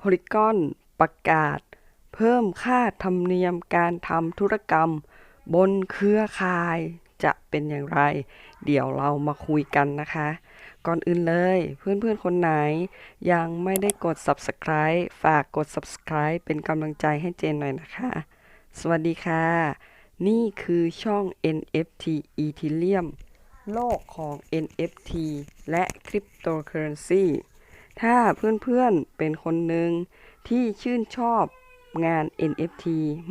Polygon ประกาศ เพิ่มค่าธรรมเนียมการทำธุรกรรม บนเครือข่ายจะเป็นอย่างไร เดี๋ยวเรามาคุยกันนะคะ ก่อนอื่นเลยเพื่อนๆคนไหน ยังไม่ได้กด Subscribe ฝากกด Subscribe เป็นกำลังใจให้เจนหน่อยนะคะ สวัสดีค่ะ นี่คือช่อง NFT Ethereum โลกของ NFT และ Cryptocurrency ถ้าเพื่อนๆเป็นคนหนึ่งที่ชื่นชอบงาน NFT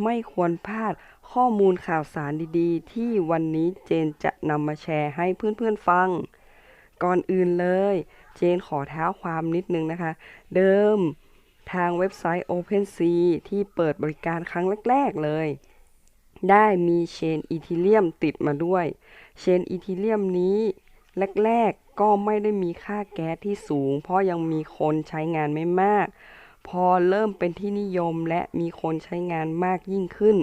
ไม่ควรพลาดข้อมูลข่าวสารดีๆ ที่วันนี้เจนจะนำมาแชร์ให้เพื่อนๆฟัง ก่อนอื่นเลย เจนขอเท้าความนิดนึงนะคะ เดิมทางเว็บไซต์ OpenSea ที่เปิดบริการครั้งแรก ๆ เลย ได้มีเชนอีทีเรียมติดมาด้วย เชนอีทีเรียมนี้แรก ๆ ก็ไม่ได้มีค่าแก๊สที่สูง เพราะยังมีคนใช้งานไม่มาก พอเริ่มเป็นที่นิยมและมีคนใช้งานมากยิ่งขึ้น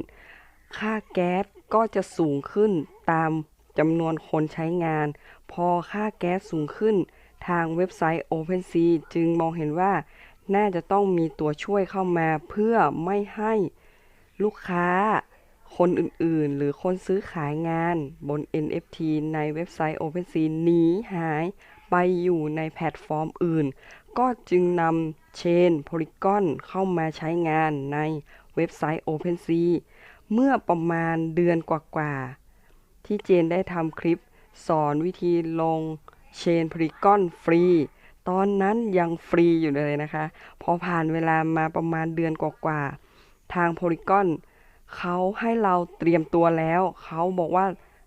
ค่าแก๊สก็จะสูงขึ้นตามจำนวนคนใช้งาน พอค่าแก๊สสูงขึ้น ทางเว็บไซต์ OpenSea จึงมองเห็นว่า น่าจะต้องมีตัวช่วยเข้ามาเพื่อไม่ให้ลูกค้า คนอื่นๆ หรือคนซื้อขายงานบน NFT ในเว็บไซต์ OpenSea หนีหายไปอยู่ในแพลตฟอร์มอื่น ก็จึงนำเชน Polygon เข้ามาใช้งานในเว็บไซต์ OpenSea เมื่อประมาณเดือนกว่าๆ ที่เจนได้ทำคลิปสอนวิธีลงเชน Polygon ฟรีตอนนั้นยังฟรีอยู่เลยนะคะ พอผ่านเวลามาประมาณเดือนกว่าๆ ทาง Polygon เขาให้เราเตรียมตัวแล้ว เขาบอกว่า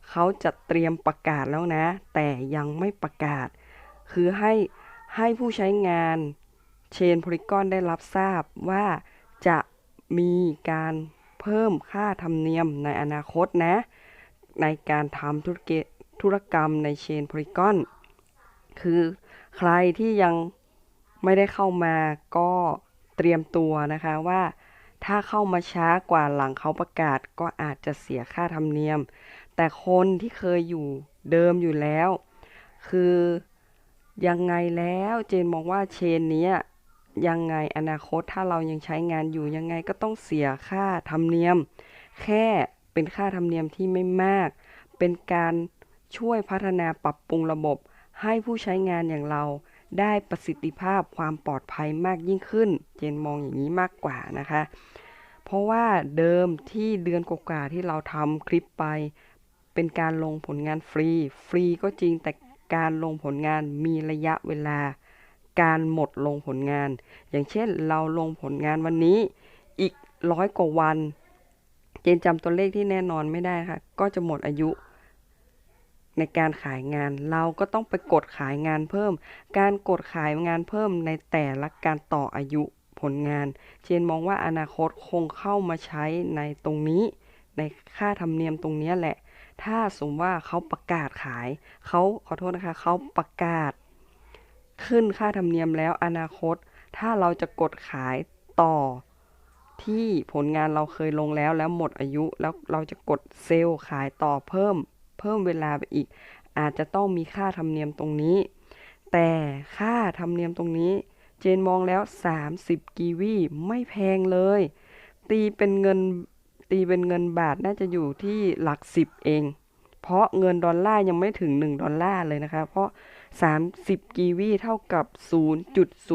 เขาจะเตรียมประกาศแล้วนะ แต่ยังไม่ประกาศ คือให้ให้ผู้ใช้งานเชน Polygon ได้รับทราบว่าจะมีการเพิ่มค่าธรรมเนียมในอนาคตนะ ในการทำธุรกิจธุรกรรมในเชน Polygon คือใครที่ยังไม่ได้เข้ามาก็เตรียมตัวนะคะว่า ถ้าเข้ามาช้ากว่าหลังเขาประกาศก็อาจจะเสียค่าธรรมเนียม แต่คนที่เคยอยู่เดิมอยู่แล้ว คือยังไงแล้วเจนมองว่าเชนนี้ยังไงอนาคตถ้าเรายังใช้งานอยู่ยังไงก็ต้องเสียค่าธรรมเนียม แค่เป็นค่าธรรมเนียมที่ไม่มาก เป็นการช่วยพัฒนาปรับปรุงระบบให้ผู้ใช้งานอย่างเรา ได้ประสิทธิภาพความปลอดภัยมากยิ่งขึ้น เจนมองอย่างนี้มากกว่านะคะ เพราะว่าเดิมที่เดือนกว่าที่เราทำคลิปไป เป็นการลงผลงานฟรี ฟรีก็จริงแต่การลงผลงานมีระยะเวลา การหมดลงผลงาน อย่างเช่นเราลงผลงานวันนี้อีกร้อยกว่าวัน เจนจำตัวเลขที่แน่นอนไม่ได้ค่ะ ก็จะหมดอายุ ในการขายงานเราก็ต้องไปกดขายงานเพิ่ม การกดขายงานเพิ่มในแต่ละการต่ออายุผลงานเจนมองว่าอนาคตคงเข้ามาใช้ในตรงนี้ ในค่าธรรมเนียมตรงนี้แหละ ถ้าสมมติว่าเขาประกาศขายเขาขอโทษนะคะเขาประกาศ ขึ้นค่าธรรมเนียมแล้วอนาคต ถ้าเราจะกดขายต่อ ที่ผลงานเราเคยลงแล้วแล้วหมดอายุแล้วเราจะกดเซลล์ขายต่อเพิ่ม เพิ่มเวลาไปอีก อาจจะต้องมีค่าธรรมเนียมตรงนี้ แต่ค่าธรรมเนียมตรงนี้ เจนมองแล้ว 30 กีวีไม่แพงเลย ตีเป็นเงินตีเป็นเงินบาทน่าจะอยู่ที่หลักสิบเอง เพราะเงินดอลลาร์ยังไม่ถึง 1 ดอลลาร์เลยนะคะ เพราะ 30 กีวีเท่ากับ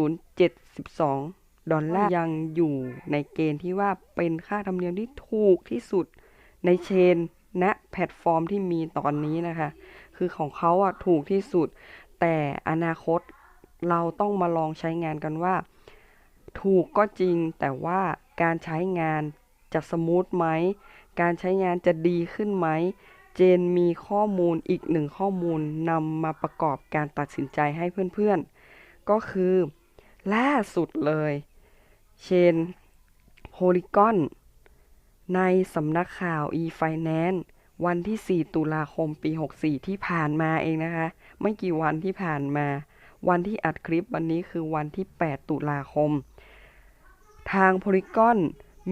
0.072 ดอลลาร์ยังอยู่ในเกณฑ์ที่ว่าเป็นค่าธรรมเนียมที่ถูกที่สุดในเชน ณนะแพลตฟอร์มที่มีตอนนี้นะคะ คือของเขาอะถูกที่สุด แต่อนาคตเราต้องมาลองใช้งานกันว่า ถูกก็จริงแต่ว่าการใช้งานจะสมูทไหม การใช้งานจะดีขึ้นไหม เจนมีข้อมูลอีกหนึ่งข้อมูลนำมาประกอบการตัดสินใจให้เพื่อนๆ ก็คือล่าสุดเลย เชนโพลิกอน ในสำนักข่าว e-finance วันที่ 4 ตุลาคม ปี 64 ที่ผ่านมาเองนะคะ ไม่กี่วันที่ผ่านมา วันที่อัดคลิปวันนี้คือวันที่ 8 ตุลาคม ทาง Polygon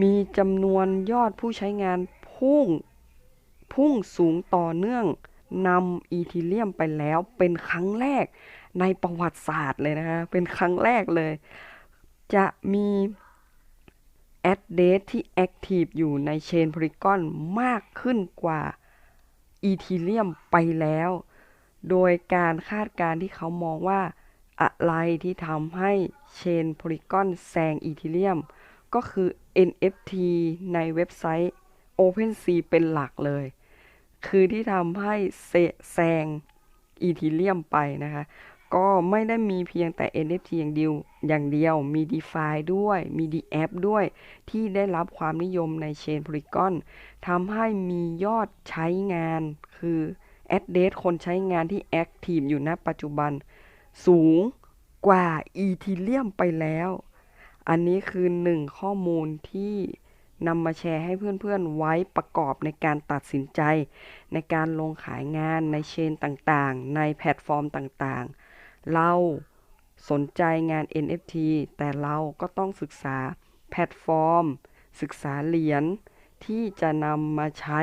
มีจำนวนยอดผู้ใช้งานพุ่ง พุ่งสูงต่อเนื่องนำอีทีเรียมไปแล้วเป็นครั้งแรกในประวัติศาสตร์เลยนะคะ เป็นครั้งแรกเลย จะมี address ที่ active อยู่ใน Chain Polygon มากขึ้นกว่า Ethereum ไปแล้ว โดยการคาดการณ์ที่เขามองว่าอะไรที่ทำให้ Chain Polygon แซง Ethereum ก็คือ NFT ในเว็บไซต์ OpenSea เป็นหลักเลย คือที่ทำให้แซง Ethereum ไปนะคะ ก็ไม่ได้มีเพียงแต่ NFT อย่างเดียวอย่างเดียวมี DeFi ด้วยมี d a p ด้วย ที่ได้รับความนิยมใน Chain Polygon ทำให้มียอดใช้งาน คือ address คนใช้งานที่ active อยู่ณปัจจุบัน สูงกว่า Ethereum ไปแล้ว อันนี้คือหนึ่งข้อมูลที่นำมาแชร์ให้เพื่อนๆไว้ประกอบในการตัดสินใจ ในการลงขายงานในเชนต่างๆ ในแพลตฟอร์มต่างๆ เราสนใจงาน NFT แต่เราก็ต้องศึกษาแพลตฟอร์ม ศึกษาเหรียญที่จะนำมาใช้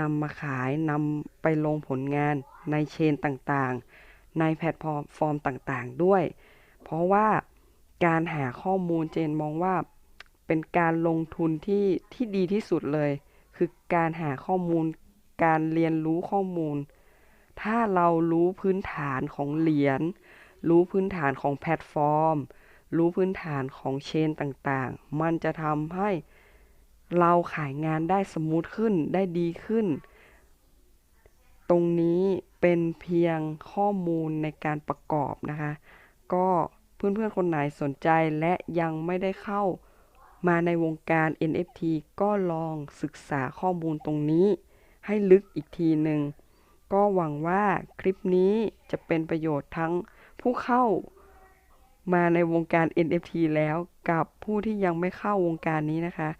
นำมาขายนำไปลงผลงานในเชนต่างๆ ในแพลตฟอร์มต่างๆด้วย เพราะว่าการหาข้อมูลเจนมองว่าเป็นการลงทุนที่ที่ดีที่สุดเลย คือการหาข้อมูลการเรียนรู้ข้อมูล ถ้าเรารู้พื้นฐานของเหรียญ รู้พื้นฐานของแพลตฟอร์ม รู้พื้นฐานของเชนต่างๆ มันจะทำให้เราขายงานได้สมูทขึ้นได้ดีขึ้น ตรงนี้เป็นเพียงข้อมูลในการประกอบนะคะ ก็เพื่อนๆ คนไหนสนใจและยังไม่ได้เข้ามาในวงการ NFT ก็ลองศึกษาข้อมูลตรงนี้ให้ลึกอีกทีหนึ่ง ก็หวังว่าคลิปนี้จะเป็นประโยชน์ทั้งผู้เข้ามาในวงการ NFT แล้วกับผู้ที่ยังไม่เข้าวงการนี้นะคะ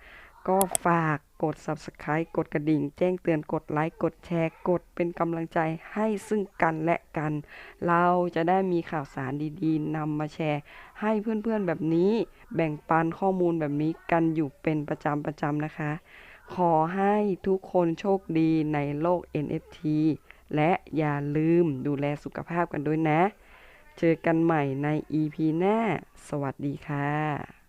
ก็ฝากกด Subscribe กดกระดิ่ง แจ้งเตือนกดไลค์ กดแชร์ กดเป็นกำลังใจให้ซึ่งกันและกัน เราจะได้มีข่าวสารดีๆนำมาแชร์ ให้เพื่อนๆแบบนี้ แบ่งปันข้อมูลแบบนี้กันอยู่เป็นประจำประจำนะคะ ขอให้ทุกคนโชคดีในโลก NFT และอย่าลืมดูแลสุขภาพกันด้วยนะ เจอกันใหม่ใน EP หน้า สวัสดีค่ะ